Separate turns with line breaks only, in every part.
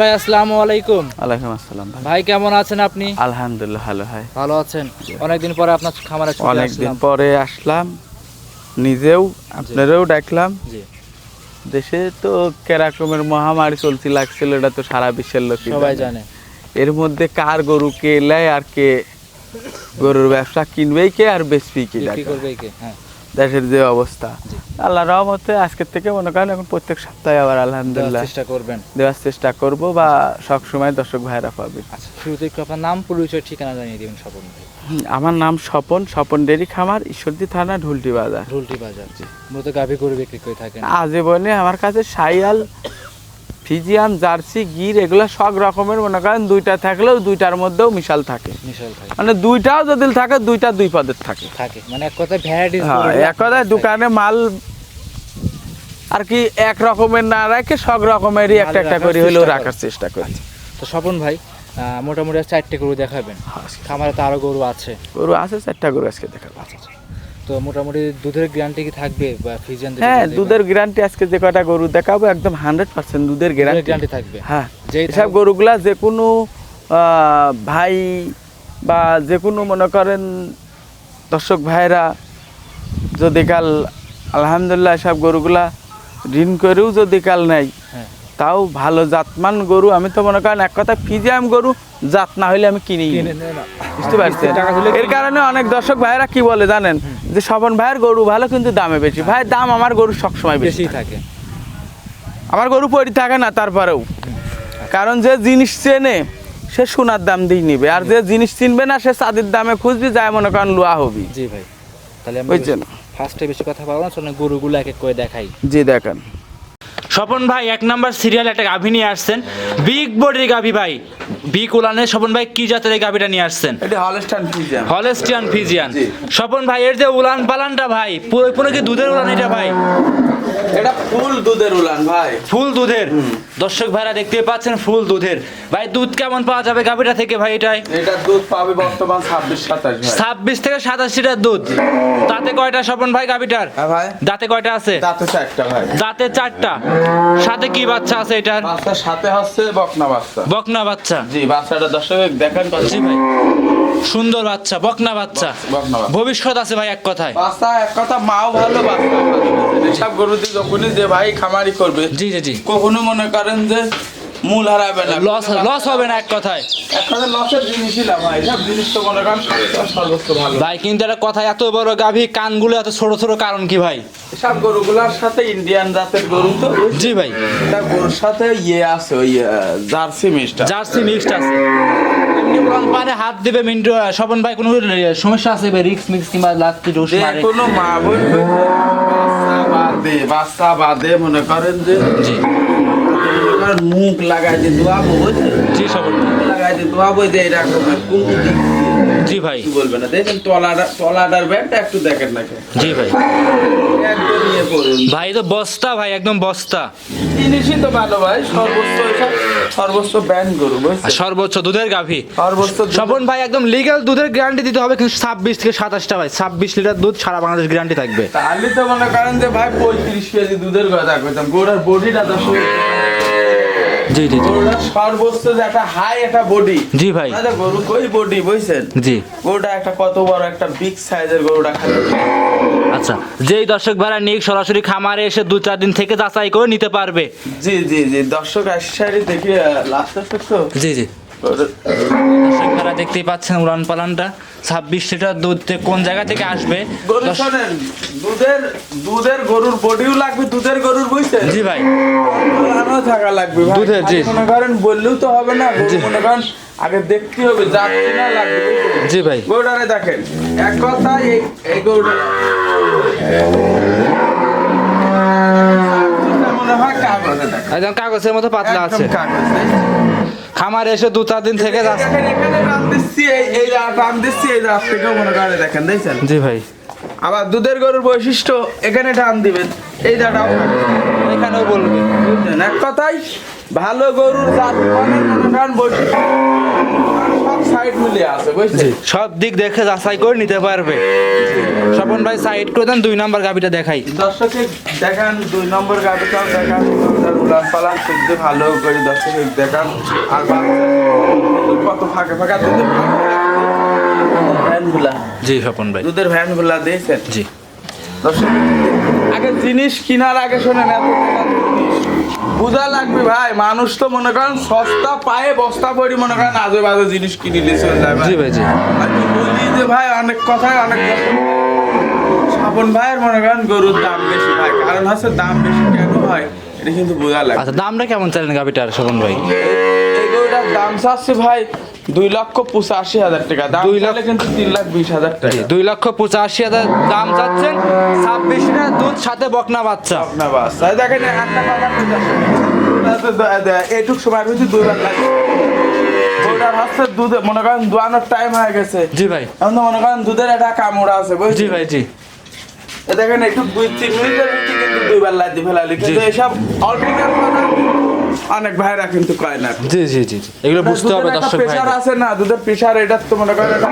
ভাই আসসালামু আলাইকুম।
আলাইকুম আসসালাম ভাই।
কেমন আছেন আপনি?
আলহামদুলিল্লাহ ভালো ভাই।
ভালো আছেন? অনেকদিন পরে আপনার খামারে চলে
অনেকদিন পরে আসলাম নিজেও আপনারাও ডাকলাম
জি।
দেশে তো কেরকমের মহামারী চলতে লাগছিল এটা তো সারা বিশ্বের লোক
সবাই জানে।
এর মধ্যে কার গরু কে নেয় আর কে গরুর ব্যবসা কিনবেই কে আর বেচবেই কে
করবে কে হ্যাঁ।
দেশের যে অবস্থা। আল্লাহ রহমতে আজকের থেকে মনে করেন এখন প্রত্যেক সপ্তাহে আবার আলহামদুলিল্লাহ
চেষ্টা করবেন।
দেওয়ার চেষ্টা করব বা সব সময় দর্শক ভাইরা পাবে।
আচ্ছা শুরুতে একটু আপনার নাম পরিচয় ঠিকানা জানিয়ে দিবেন স্বপন
আমার নাম স্বপন স্বপন ডেরি খামার ঈশ্বরদী থানা ঢুলটি বাজার।
ঢুলটি বাজার। মূলত গাভী গরু বিক্রি করে থাকেন।
আজীবনে আমার কাছে সাইয়াল ফিজিয়ান জার্সি গির এগুলো সব রকমের মনে করেন দুইটা থাকলেও দুইটার মধ্যেও মিশাল থাকে।
মিশাল থাকে।
মানে দুইটাও যদি থাকে দুইটা দুই পদের থাকে।
থাকে। মানে এক কথায় ভ্যারাইটিস
হ্যাঁ, এক কথায় দোকানে মাল আর কি এক রকমের না রাখে সব রকমেরই একটা একটা করে হলেও রাখার চেষ্টা করি।
তো স্বপন ভাই মোটামুটি চারটে গরু দেখাবেন। খামারে তো আরও গরু আছে।
গরু আছে চারটা গরু আজকে দেখাবো।
তো মোটামুটি দুধের গ্যারান্টি কি থাকবে বা
হ্যাঁ দুধের গ্যারান্টি আজকে যে কটা গরু দেখাবো একদম হান্ড্রেড পার্সেন্ট দুধের গ্যারান্টি
থাকবে।
হ্যাঁ গরুগুলা যে কোনো ভাই বা যে কোনো মনে করেন দর্শক ভাইরা যদি কাল আলহামদুলিল্লাহ সব গরুগুলা ঋণ করেও যদি কাল নেয়
হ্যাঁ।
তাও ভালো জাতমান গরু। আমি তো মনে করেন এক কথা ফিজিয়াম গরু জাত না হলে আমি কিনি। বুঝতে
পারছি
এর কারণে অনেক দর্শক ভাইরা কি বলে জানেন? যে স্বপন ভাইয়ের গরু ভালো কিন্তু দামে বেশি। ভাই দাম আমার গরু সবসময় বেশি।
থাকে।
আমার গরু পরি থাকে না তারপরেও। কারণ যে জিনিস চেনে সে সোনার দাম দিয়ে নিবে। আর যে জিনিস চিনবে না সে চাঁদের দামে খুঁজবি যায় মনে করেন লোয়া হবি।
জি ভাই। তাহলে
বুঝছেন?
ফার্স্টে বেশি কথা চলুন গরুগুলো এক এক করে দেখাই।
জি দেখেন।
স্বপন ভাই এক নাম্বার সিরিয়াল একটা গাভী নিয়ে আসছেন। বিগ বডির গাভী ভাই। বিগ উলানের স্বপন ভাই কি জাতের এই গাভীটা নিয়ে আসছেন?
এটা Holstein Friesian
Holstein Friesian. Swapan ভাই এর যে উলান পালানটা ভাই পুরো পুরো কি দুধের উলান এটা ভাই?
এটা ফুল দুধের উলান ভাই।
ফুল দুধের? দর্শক ভাইরা দেখতে পাচ্ছেন ফুল দুধের। ভাই দুধ কেমন পাওয়া যাবে গাভীটা থেকে ভাই এটাই?
এটা দুধ পাবে বর্তমান ছাব্বিশ সাতাশ ভাই।
ছাব্বিশ থেকে সাতাশ লিটার দুধ। দাঁতে কয়টা স্বপন ভাই গাভীটার?
হ্যাঁ ভাই।
দাঁতে কয়টা আছে?
দাঁতে চারটা ভাই।
দাঁতে চারটা। সাথে কি বাচ্চা আছে এটার?
সাথে হচ্ছে বকনা বাচ্চা।
বকনা বাচ্চা।
জি বাচ্চাটা দর্শক দেখেন
জি ভাই। সুন্দর বাচ্চা বকনা বাচ্চা।
বকনা
ভবিষ্যৎ আছে ভাই এক কথায়।
বাচ্চা এক কথা মাও ভালো বাচ্চা। এসব গরুতে যখনই যে ভাই খামারি করবে
জি জি জি।
কখনো মনে করেন যে মূল হারাবে না।
লস লস হবে না এক কথায়।
এক লসের জিনিসই না ভাই। সব জিনিস তো মনে করেন সব- সর্বোচ্চ ভালো।
ভাই কিন্তু একটা কথা এত বড় গাভী কানগুলো এত ছোট ছোট কারণ কি ভাই?
সব গরুগুলার সাথে ইন্ডিয়ান জাতের গরু তো।
জি ভাই।
এটা গরুর সাথে ইয়ে আছে ওই জার্সি মিষ্টা
জার্সি মিক্সড আছে। পানে হাত দিবে মিন্টু স্বপন ভাই কোনো সমস্যা আছে রিক্স মিক্স কিংবা ডোস
যে
মারে।
কোনো মা বোন বাচ্চা বাদে বাচ্চা বাদে মনে করেন যে
জি।
মুখ লাগাই যে বুঝছেন
জি স্বপন
লাগাই যে দোয়াবো যে এরকম দিয়ে।
জি ভাই।
কি না? দেখেন তলাটা তলাটার ব্যাগটা একটু দেখেন না
জি ভাই। ভাই তো বস্তা ভাই একদম বস্তা।
জিনিসই তো ভালো ভাই সর্বোচ্চ সর্বোচ্চ ব্যান গরু
সর্বোচ্চ দুধের গাভী।
সর্বোচ্চ
স্বপন ভাই একদম লিগ্যাল দুধের গ্যারান্টি দিতে হবে কিন্তু ছাব্বিশ থেকে সাতাশটা ভাই ছাব্বিশ লিটার দুধ সারা বাংলাদেশ গ্যারান্টি থাকবে।
তাহলে তো মনে করেন যে ভাই পঁয়ত্রিশ কেজি দুধের কথা কইতাম গরুর বডিটা তো
জি জি
সর্বোচ্চ যে একটা হাই একটা বডি
জি ভাই।
গরু কই বডি বুঝছেন?
জি।
গরুটা একটা কত বড় একটা বিগ সাইজের গরুটা খালি
আচ্ছা যেই দর্শক ভাড়া নিয়ে সরাসরি খামারে এসে দু চার দিন থেকে যাচাই করে নিতে পারবে।
জি জি জি দর্শক আশারি দেখি লাস্ট তো?
জি জি।
গরু-
দেখতেই পাচ্ছেন উড়ান পালানটা। ছাব্বিশ লিটার দুধ কোন জায়গা থেকে আসবে?
দুধের দুধের গরুর বডিও লাগবে দুধের গরুর বুঝছেন?
জি ভাই।
থাকা লাগবে
দুধের, জি।
মনে করেন বললেও তো হবে না গরু মনে করেন আগে দেখতে হবে যাচ্ছে না লাগবে
জি ভাই।
গরুটারে দেখেন। এক কথা এই এই গরুটা
একদম কাগজের মতো পাতলা আছে। খামারে এসে দু চার দিন থেকে জি ভাই।
আবার দুধের গরুর বৈশিষ্ট্য এখানে টান দিবেন। এই দাঁড়াও।
এখানেও বলবে।
এক কথাই ভালো গরুর জাত বৈশিষ্ট্য। সাইড মিলিয়ে আছে বুঝছেন?
সব দিক দেখে যাচাই করে নিতে পারবে। স্বপন ভাই সাইড করে দেন দুই নাম্বার গাভিটা দেখাই।
দর্শকে দেখান দুই নম্বর গাড়িটাও দেখান। উলান পালান শুদ্ধ ভালো করে দর্শক দেখান। আর কত ফাঁকে ফাঁকা দুধের ভ্যানগুলা।
জি স্বপন ভাই।
দুধের ভ্যানগুলা দিয়েছেন।
জি।
দর্শক আগে জিনিস কেনার আগে শোনেন এত জিনিস। বুঝা লাগবে ভাই মানুষ তো মনে করেন সস্তা পায়ে বস্তা পরি মনে করেন আজে বাজে জিনিস কিনে নিয়ে চলে যায় ভাই।
জি ভাই জি
বলি যে ভাই অনেক কথায় অনেক। স্বপন ভাইয়ের মনে করেন গরুর দাম বেশি ভাই কারণ হচ্ছে দাম বেশি কেন হয় এটা কিন্তু বোঝা লাগে
আচ্ছা দামটা কেমন চাইলেন গাভিটার স্বপন ভাই
এই গরুটার দাম চাচ্ছে ভাই দুই লক্ষ পঁচাশি হাজার টাকা। দাম
দুই
দুই
লক্ষ-
কিন্তু তিন লাখ বিশ হাজার টাকা।
দুই লক্ষ পঁচাশি হাজার দাম চাচ্ছেন ছাব্বিশ দুধ সাথে বকনা বাচ্চা।
না বাস তাই দেখেন একটা কথা সময় হচ্ছে দুইবার লাগে ওটার হচ্ছে দুধে মনে করেন দোয়ানোর টাইম হয়ে গেছে।
জি ভাই।
এখন মনে করেন দুধের একটা কামড়া আছে
জি ভাই জি।
এ দেখেন একটু দুই তিন মিনিটের কিন্তু দুইবার লাদি ফেলালি কিন্তু এসব অল্প অনেক ভাইরা কিন্তু কয় না।
জি জি জি। এগুলো বুঝতে হবে দর্শক ভাই
প্রেশার আছে না দুধের প্রেশার এটা তো মনে করেন এটা-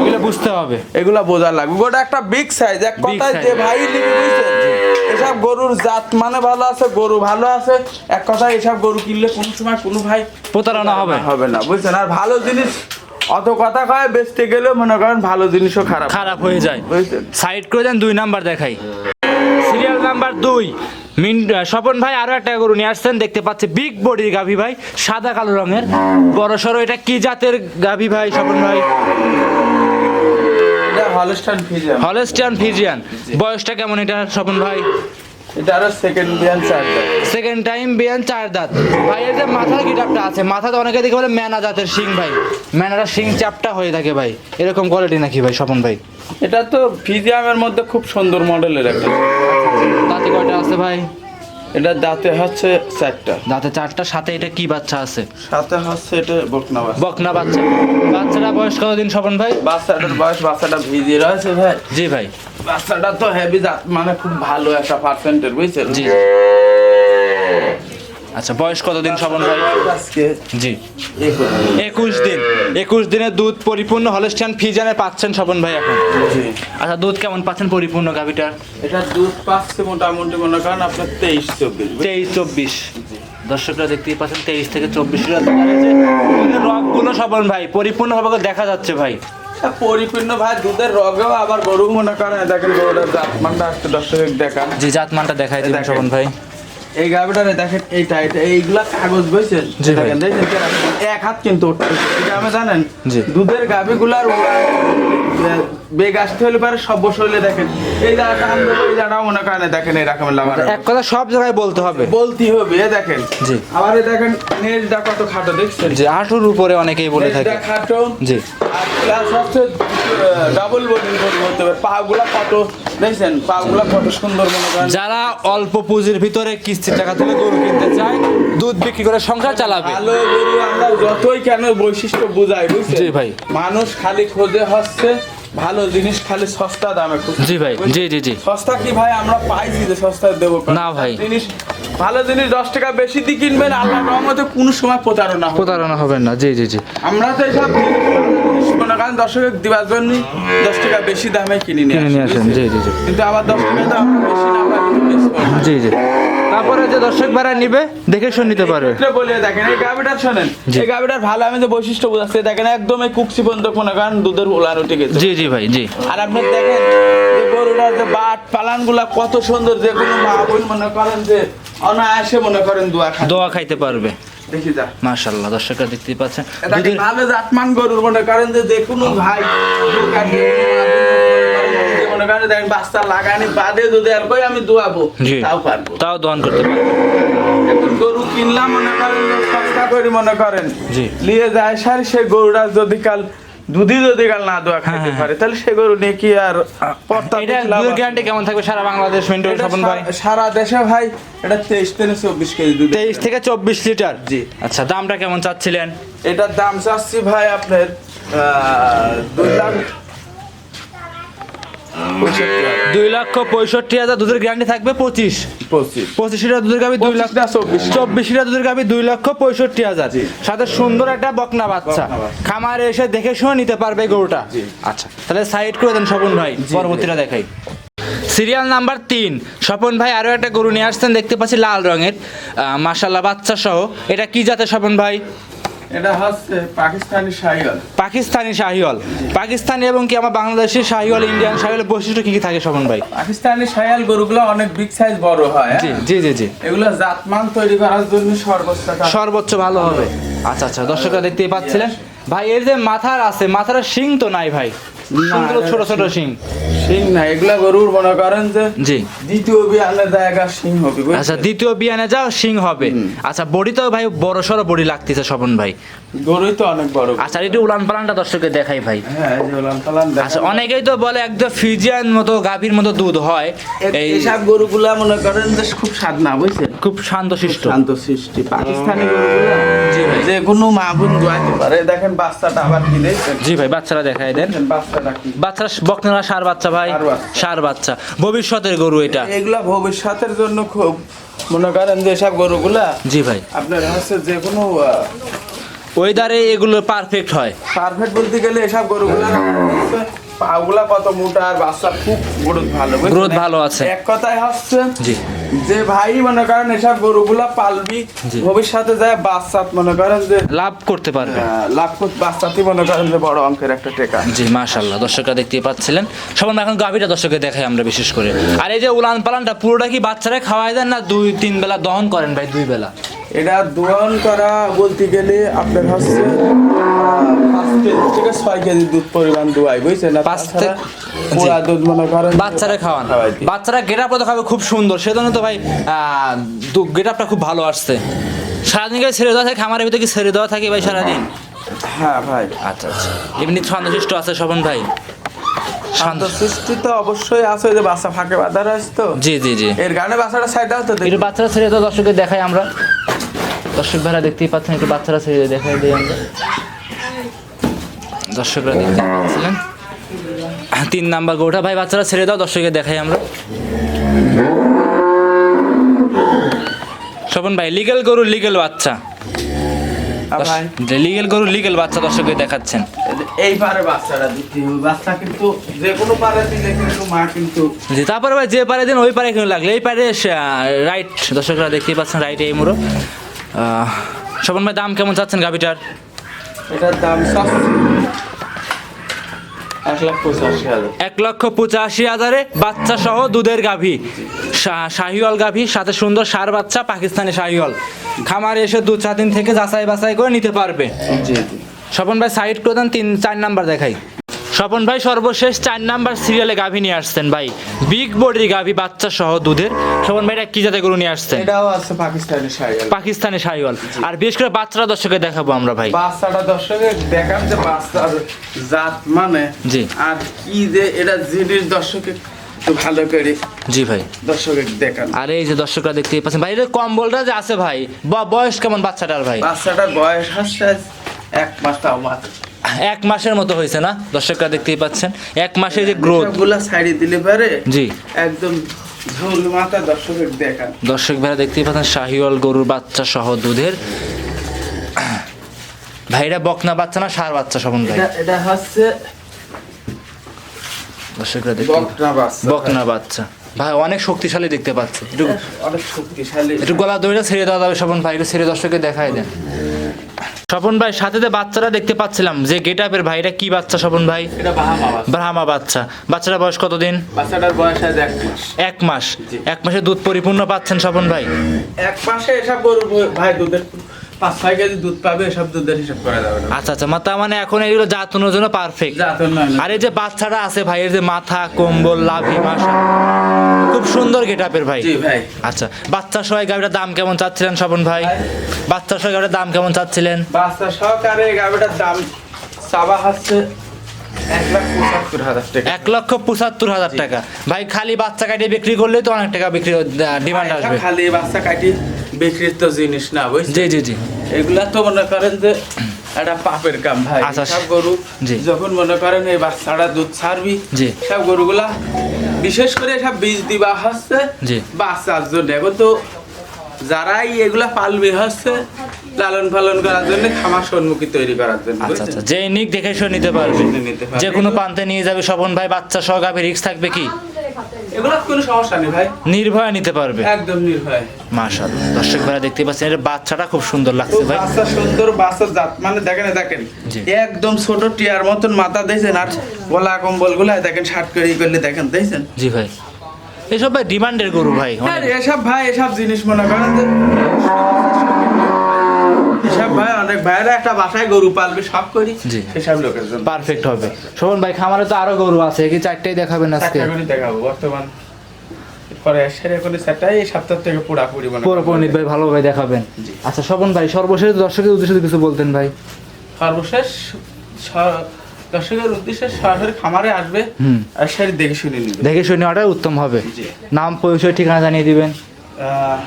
এগুলো বুঝতে হবে।
এগুলো বোঝা লাগবে। গোটা একটা বিগ সাইজ এক কথায় যে ভাই নিবি এসব গরুর জাত মানে ভালো আছে গরু ভালো আছে এক কথায় এসব গরু কিনলে কোনো সময় কোনো ভাই
প্রতারণা হবে।
হবে না বুঝছেন? আর ভালো জিনিস অত কথা কয় বেচতে গেলেও মনে করেন ভালো জিনিসও খারাপ।
খারাপ হয়ে যায়। সাইড করে দেন দুই নাম্বার দেখাই। সিরিয়াল নাম্বার দুই। মিন স্বপন ভাই আরও একটা গরু নিয়ে আসছেন। দেখতে পাচ্ছি বিগ বডির গাভী ভাই সাদা কালো রঙের। বড় সড়ো এটা কি জাতের গাভী ভাই স্বপন ভাই? হলেস্টিয়ান ফিজিয়ান বয়সটা কেমন এটা স্বপন ভাই?
এটা আরও সেকেন্ড বিয়ান চার্জার
সেকেন্ড টাইম বিয়ান চার দাঁত। যে মাথার গিটাপটা আছে অনেকে দেখে বলে ম্যানা জাতের শিং ভাই। ম্যানাটা শিং চাপটা হয়ে থাকে ভাই। এরকম কোয়ালিটি নাকি ভাই স্বপন ভাই?
এটা তো ফিজিয়ামের মধ্যে খুব সুন্দর মডেলের একটা।
দাঁতে কয়টা আছে ভাই?
এটা দাঁতে হচ্ছে চারটা।
দাঁতে চারটা সাথে এটা কি বাচ্চা আছে?
সাথে হচ্ছে এটা বকনা বাচ্চা।
বকনা বাচ্চা। বাচ্চাটা বয়স কতদিন স্বপন ভাই?
বাচ্চাটার বয়স বাচ্চাটা ভিজি রয়েছে ভাই।
জি ভাই।
বাচ্চাটা তো হেভি জাত মানে খুব ভালো একটা পার্সেন্টের বুঝছেন?
জি। আচ্ছা বয়স কতদিন স্বপন ভাই
আজকে
জি।
একুশ।
দিন। একুশ দিনের দুধ পরিপূর্ণ হলস্টিয়ান ফিজানে পাচ্ছেন স্বপন ভাই এখন। আচ্ছা দুধ কেমন পাচ্ছেন পরিপূর্ণ গাভিটার?
এটা দুধ পাচ্ছে মোটামুটি মনে করেন আপনার তেইশ চব্বিশ
তেইশ চব্বিশ। দর্শকরা দেখতেই পাচ্ছেন তেইশ থেকে চব্বিশ রকগুলো স্বপন ভাই পরিপূর্ণভাবে দেখা যাচ্ছে ভাই।
পরিপূর্ণ ভাই দুধের রগেও আবার গরু মনে করেন দেখেন গরুটার জাত মানটা আজকে দর্শক দেখান।
জি জাতমানটা দেখাই দিবেন
দেখেন।
স্বপন ভাই।
এই গাভিটারে দেখেন এইটা এটা এইগুলা কাগজ বইছেন?
জি
দেখেন দেখেন এক হাত কিন্তু এটা আমি জানেন
জি।
দুধের গাভিগুলার বেগ আসতে হলে পারে সব বসে হলে দেখেন। এই জায়গাটা আনব এই জায়গাটাও মনে করেন দেখেন এই রকমের লাভার
এক কথা সব জায়গায় বলতে হবে।
বলতে হবে এ দেখেন।
জি।
আবার এ দেখেন নেজটা কত খাটো দেখছেন?
যে আটুর উপরে অনেকেই বলে থাকে।
খাটো।
জি।
আর হচ্ছে ডাবল বডি বলতে হবে পাগুলা কত দেখছেন পাগুলা কত সুন্দর মনে করেন
যারা অল্প পুঁজির ভিতরে কিস্তির টাকা তুলে গরু কিনতে চায় দুধ বিক্রি করে সংসার চালাবে
ভালো গরু আমরা যতই কেন বৈশিষ্ট্য বুঝাই বুঝছেন
জি ভাই।
মানুষ খালি খোঁজে হচ্ছে ভালো জিনিস খালি সস্তা দামে খুঁজছে।
জি ভাই জি জি জি
সস্তা কি ভাই আমরা পাইছি যে সস্তা দেবো
না ভাই।
জিনিস ভালো জিনিস দশ টাকা বেশি দিয়ে কিনবেন আল্লাহ রহমতে কোনো সময় প্রতারণা হবে না।
প্রতারণা হবেন না জি জি জি
আমরা তো এসব জিনিস মনে করেন দর্শকের দিবার জন্য দশ টাকা বেশি দামে কিনে নিয়ে
কিনে নিয়ে আসেন জি জি জি।
কিন্তু আবার দশ টাকা আমরা বেশি না পাই।
জি জি। তারপরে যে দর্শক ভাড়া নিবে দেখে শুনে নিতে পারবে।
বলে দেখেন এই গাভিটার শোনেন। এই গাভিটার ভালো আমি যে বৈশিষ্ট্য বুঝাচ্ছি দেখেন একদম এই কুকসি পর্যন্ত মনে করেন দুধের উলান উঠে গেছে।
জি জি ভাই জি।
আর আপনি দেখেন যে গরুটার যে বাট পালানগুলা কত সুন্দর যে কোনো মা বোন মনে করেন যে অনায়াসে মনে করেন দোয়া
দোয়া খাইতে পারবে।
দেখি যা।
মাশাল্লাহ দর্শকরা দেখতে পাচ্ছেন।
ভালো জাতমান গরুর মনে করেন যে যে কোনো ভাই মনে করেন দেখেন বাচ্চা লাগানি বাদে যদি আর কই আমি দোয়াবো তাও পারব।
তাও দহন করতে পারবে।
এখন গরু কিনলাম মনে করেন সস্তা করে মনে করেন।
জি।
নিয়ে যায় সার সে গরুটা যদি কাল দুধি যদি কাল না দোয়া খাইতে
হ্যাঁ,
পারে তাহলে সে গরু নিয়ে কি আর পর্তা
এটা
দুধ
গ্যারান্টি কেমন থাকবে সারা বাংলাদেশ মেন্টু স্বপন ভাই
সারা দেশে ভাই এটা তেইশ থেকে চব্বিশ কেজি দুধ
তেইশ থেকে চব্বিশ লিটার
জি।
আচ্ছা দামটা কেমন চাচ্ছিলেন
এটার দাম চাচ্ছি ভাই আপনার আহ, দুই লাখ পঁয়ষট্টি হাজার।
দুই লক্ষ পঁয়ষট্টি হাজার দুধের গ্যারান্টি থাকবে পঁচিশ।
পঁচিশ।
লিটার দুধের গাবি দুই
চব্বিশ
চব্বিশ। লিটার দুধের গাবি দুই লক্ষ পঁয়ষট্টি হাজার। সাথে সুন্দর একটা বকনা বাচ্চা। খামারে এসে দেখে শুনে নিতে পারবে গরুটা। আচ্ছা তাহলে সাইড করে দেন স্বপন ভাই পরবর্তীটা দেখাই। সিরিয়াল নাম্বার তিন। স্বপন ভাই আরও একটা গরু নিয়ে আসছেন দেখতে পাচ্ছি লাল রঙের। মাসাল্লাহ বাচ্চা সহ। এটা কি জাতের স্বপন ভাই?
এটা হচ্ছে পাকিস্তানি শাহিওয়াল।
পাকিস্তানি শাহিওয়াল। পাকিস্তানি এবং কি আমার বাংলাদেশের শাহিওয়াল ইন্ডিয়ান শাহিওয়াল বৈশিষ্ট্য কি কি থাকে শোভন ভাই?
পাকিস্তানি শাহিওয়াল গরুগুলো অনেক বিগ সাইজ বড় হয় হ্যাঁ?
জি জি জি জি।
এগুলো জাতমান তৈরি করার জন্য সর্বোচ্চ
সর্বোচ্চ ভালো হবে। আচ্ছা আচ্ছা দর্শকরা দেখতেই পাচ্ছিলেন। ভাই এর যে মাথার আছে মাথার শিং তো নাই ভাই। ছোট ছোট শিং
সিং। না এগুলা গরুর মনে করেন যে
জি।
দ্বিতীয় বিয়ানে জায়গা সিং হবে
আচ্ছা দ্বিতীয় বিয়ানে যাও শিং হবে। আচ্ছা বডি তো ভাই বড় সড়ো বডি লাগতেছে স্বপন ভাই।
গরুই তো অনেক বড়
আচ্ছা একটু উলান পালানটা দর্শককে দেখাই ভাই।
হ্যাঁ উলান পালান
আচ্ছা অনেকেই তো বলে একদম ফিজিয়ান মতো গাভীর মতো দুধ হয়। এই
এইসব গরুগুলা মনে করেন যে খুব স্বাদ না বুঝছেন?
খুব শান্তশিষ্ট।
শান্ত সৃষ্টি পাকিস্তানি গরুগুলা
জি ভাই।
যে কোনো মা বোন পারে। দেখেন বাচ্চাটা আবার কি
জি ভাই বাচ্চারা দেখাই দেন।
কি
বাচ্চারা সার বাচ্চা ভাই? সার বাচ্চা। ভবিষ্যতের গরু এটা।
এগুলা ভবিষ্যতের জন্য খুব মনে করেন যে সব গরুগুলা
জি ভাই।
আপনার হচ্ছে যে কোনো
ওয়েদারে এগুলো পারফেক্ট হয়।
পারফেক্ট বলতে গেলে এসব গরুগুলা পাগুলা কত মোটা আর বাচ্চা খুব গ্রোথ ভালো?
Growth ভালো আছে।
এক কথায় হচ্ছে
জি
যে ভাই মনে করেন এসব গরুগুলা পালবি। ভবিষ্যতে যায় বাচ্চা মনে করেন যে
লাভ করতে পারবে
লাভ করতে বাচ্চাতে মনে করেন যে বড় অঙ্কের একটা টেকা
জি মাশাল্লাহ দর্শকরা দেখতেই পাচ্ছিলেন সবার এখন গাভীটা দর্শকে দেখাই আমরা বিশেষ করে আর এই যে উলান পালানটা পুরোটা কি বাচ্চারা খাওয়াই দেন না দুই তিন বেলা দহন করেন ভাই দুই বেলা
এটা দহন করা বলতে গেলে আপনার হচ্ছে কেজি থেকে ছয় কেজি দুধ পরিমাণ দোয়াই বুঝছেন? না
পাঁচ
তাছাড়া
থেকে-
পুরা দুধ মনে করেন
বাচ্চারা খাওয়ান। বাচ্চারা গেট আপটা দেখাবে খুব সুন্দর। সেজন্য তো ভাই গেট আপটা খুব ভালো আসছে। সারাদিন ছেড়ে দেওয়া থাকে? খামারের ভিতরে কি ছেড়ে দেওয়া থাকে ভাই সারাদিন?
হ্যাঁ ভাই।
আচ্ছা আচ্ছা। এমনি শান্তশিষ্ট আছে স্বপন ভাই?
তো অবশ্যই আছে যে বাচ্চা ফাঁকে বাঁধা রয়েছে তো।
জি জি জি।
এর গানে বাচ্চাটা সাইড দাও তো।
একটু বাচ্চারা ছেড়ে দর্শকদের দেখাই আমরা। দর্শক ভাইরা দেখতেই পাচ্ছেন একটু বাচ্চারা ছেড়ে দেখাই দিই আমরা। দর্শকরা দেখতে পাচ্ছিলেন। তিন নাম্বার গোটা ভাই বাচ্চারা ছেড়ে দাও দর্শকের দেখাই আমরা। স্বপন ভাই লিগেল গরু লিগেল বাচ্চা। লিগেল গরু লিগেল বাচ্চা দর্শককে দেখাচ্ছেন।
এই পারে বাচ্চাটা বাচ্চা কিন্তু যে কোনো পারে দিলে কিন্তু মা কিন্তু
জি তারপরে ভাই যে পারে দিন ওই পারে কেন লাগলে। এই পারে রাইট দর্শকরা দেখতেই পাচ্ছেন রাইট এই আহ, স্বপন ভাই দাম কেমন চাচ্ছেন গাভিটার?
এটার দাম এক
লক্ষ পঁচাশি হাজারে বাচ্চা সহ দুধের গাভী। শাহিওয়াল গাভী সাথে সুন্দর সার বাচ্চা পাকিস্তানি শাহিওয়াল। খামারে এসে দু চার দিন থেকে যাচাই বাছাই করে নিতে পারবে। স্বপন ভাই সাইড প্রধান দেন তিন চার নাম্বার দেখাই। স্বপন ভাই সর্বশেষ চার নাম্বার সিরিয়ালে গাভী নিয়ে আসছেন ভাই। বিগ বডির গাভী বাচ্চা সহ দুধের। স্বপন ভাই এটা কি জাতে গরু নিয়ে আসছেন?
এটাও আছে পাকিস্তানি শাড়ি
পাকিস্তানি শাহিওয়াল আর বিশেষ করে বাচ্চারা দর্শকে দেখাবো আমরা ভাই।
বাচ্চাটা দর্শকের দেখান যে বাচ্চার জাত মানে
জি।
আর কি যে এটা জিনিস দর্শকে ভালো করে
জি ভাই।
দর্শকের দেখান।
আর এই যে দর্শকরা দেখতেই পাচ্ছেন ভাই এটা কম্বলটা যে আছে ভাই ব- বয়স কেমন বাচ্চাটার ভাই?
বাচ্চাটার বয়স হচ্ছে এক মাস তাও মাত্র
এক মাসের মতো হয়েছে না? দর্শকরা দেখতেই পাচ্ছেন। এক মাসে যে গ্রোথ
সবগুলা সাইডে দিলে পারে
জি।
একদম ঝোল মাথা দর্শকের দেখান।
দর্শক ভাইরা দেখতেই পাচ্ছেন শাহিওয়াল গরুর বাচ্চা সহ দুধের। ভাইরা বকনা বাচ্চা না সার বাচ্চা শোভন ভাই?
এটা হচ্ছে
দর্শকরা দেখতে
বকনা বাচ্চা।
বকনা বাচ্চা। ভাই অনেক শক্তিশালী দেখতে পাচ্ছে। একটু
অনেক শক্তিশালী।
একটু গলা দইটা ছেড়ে দেওয়া যাবে স্বপন ভাই ছেড়ে দর্শককে দেখাই দেন। স্বপন ভাই সাথে যে বাচ্চারা দেখতে পাচ্ছিলাম যে গেট আপের ভাই এটা কি বাচ্চা স্বপন ভাই?
এটা
ব্রাহ্মা বাচ্চা। বাচ্চাটা বয়স কতদিন?
বাচ্চাটার বয়স আজ এক মাস।
এক মাস। এক মাসে দুধ পরিপূর্ণ পাচ্ছেন স্বপন ভাই?
এক মাসে এসব গরু ভাই দুধের পাঁচ ছয় কেজি দুধ পাবে এসব দুধের হিসাব করা যাবে না।
আচ্ছা আচ্ছা মা তার মানে এখন এগুলো জাতনের জন্য পারফেক্ট। আর এই যে বাচ্চাটা আছে ভাই এর যে মাথা কম্বল লাভি মাসা খুব সুন্দর গেট আপের ভাই
ভাই।
আচ্ছা বাচ্চা সবাই গাড়িটার দাম কেমন চাচ্ছিলেন স্বপন ভাই? বাচ্চা সবাই গাড়িটার দাম কেমন চাচ্ছিলেন?
বাচ্চা সহকারে এই গাভিটার দাম চাবা হচ্ছে এক
লক্ষ পঁচাত্তর হাজার টাকা। ভাই খালি বাচ্চা কাটিয়ে বিক্রি করলেই তো অনেক টাকা বিক্রি ডিমান্ড আসবে।
খালি বাচ্চা কাটি বিক্রির তো জিনিস না
জি জি জি।
এগুলা তো মনে করেন যে একটা পাপের কাম ভাই।
আচ্ছা,
সব গরু। যখন মনে করেন এই বাচ্চাটা দুধ ছাড়বি। সব গরুগুলা বিশেষ করে সব বীজ দিবা হচ্ছে। বাচ্চার জন্য। এখন তো যারাই এগুলা পালবে হচ্ছে লালন পালন করার জন্য খামার সম্মুখী তৈরি করার জন্য
আচ্ছা আচ্ছা। যে নিক দেখে শুনে নিতে পারবে। যে কোনো প্রান্তে নিয়ে যাবে। স্বপন ভাই বাচ্চা সহ গাভী রিক্স থাকবে কি?
এগুলো কোনো সমস্যা নেই ভাই।
নির্ভয় নিতে পারবে।
একদম নির্ভয়।
মাশাআল্লাহ। দর্শক ভাইরা দেখতে পাচ্ছেন বাচ্চাটা খুব সুন্দর লাগছে ভাই।
বাচ্চা সুন্দর বাচ্চার জাত। মানে দেখেন একদম ছোট টিয়ার মতন মাথা দিয়েছেন আর গলা কম্বলগুলা দেখেন শার্ট করে করলে দেখেন দেখছেন?
জি ভাই। এসব ভাই ডিমান্ডের গরু ভাই
হ্যাঁ, এসব ভাই এসব জিনিস মনে করেন এসব ভাই অনেক ভাইরা একটা বাসায় গরু পালবে সব করি
জি।
লোকের জন্য।
পারফেক্ট হবে। শোভন ভাই খামারে তো আরও গরু আছে কি চারটেই দেখাবেন আজকে?
চারটা দেখাবো বর্তমান পরে সেরে করে এই সপ্তাহ থেকে পুরাপুরি মনে
ভাই দেখাবেন। আচ্ছা ভাই সর্বশেষ দর্শকের উদ্দেশ্যে কিছু বলতেন ভাই।
সর্বশেষ দর্শকের উদ্দেশ্যে সরাসরি খামারে আসবে। আর সেটা দেখে শুনে নিবে।
দেখে শুনে নেওয়াটাই উত্তম হবে। নাম পরিচয় ঠিকানা জানিয়ে দিবেন।
আহ,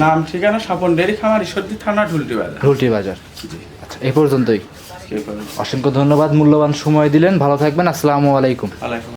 নাম ঠিকানা স্বপন ডেরি খামার ঈশ্বরদী থানা ঢুলটি বাজার।
রুটি বাজার। আচ্ছা এই পর্যন্তই।
করে?
অসংখ্য ধন্যবাদ মূল্যবান সময় দিলেন। ভালো থাকবেন। আসসালামু আলাইকুম।
আলাইকুম।